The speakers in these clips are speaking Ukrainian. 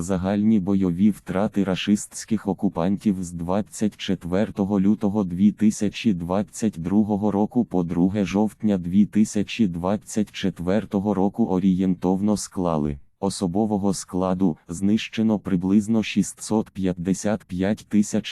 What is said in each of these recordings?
Загальні бойові втрати рашистських окупантів з 24 лютого 2022 року по 2 жовтня 2024 року орієнтовно склали. Особового складу знищено приблизно 655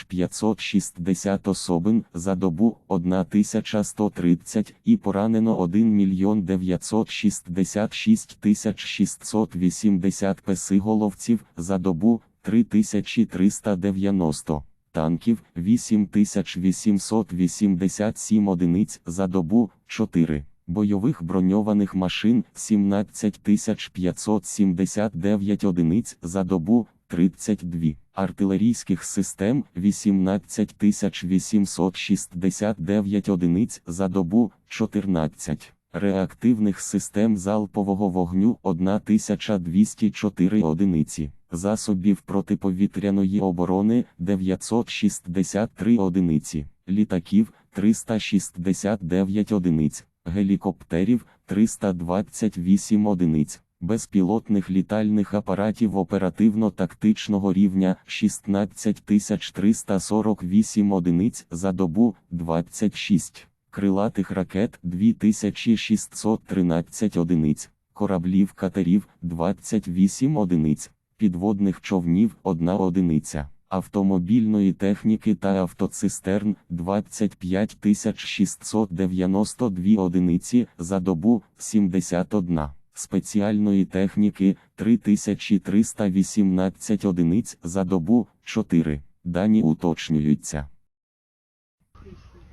560 особин за добу 1130 і поранено 1 мільйон 966 680 песиголовців за добу 3390 танків 8887 одиниць за добу 4 бойових броньованих машин 17579 одиниць за добу 32, артилерійських систем 18869 одиниць за добу 14, реактивних систем залпового вогню 1204 одиниці, засобів протиповітряної оборони 963 одиниці, літаків 369 одиниць гелікоптерів 328 одиниць, безпілотних літальних апаратів оперативно-тактичного рівня 16348 одиниць за добу 26, крилатих ракет 2613 одиниць, кораблів катерів 28 одиниць, підводних човнів 1 одиниця автомобільної техніки та автоцистерн 25 692 одиниці за добу 71, спеціальної техніки 3318 одиниць за добу 4. Дані уточнюються.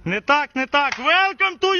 Не так, не так. Welcome to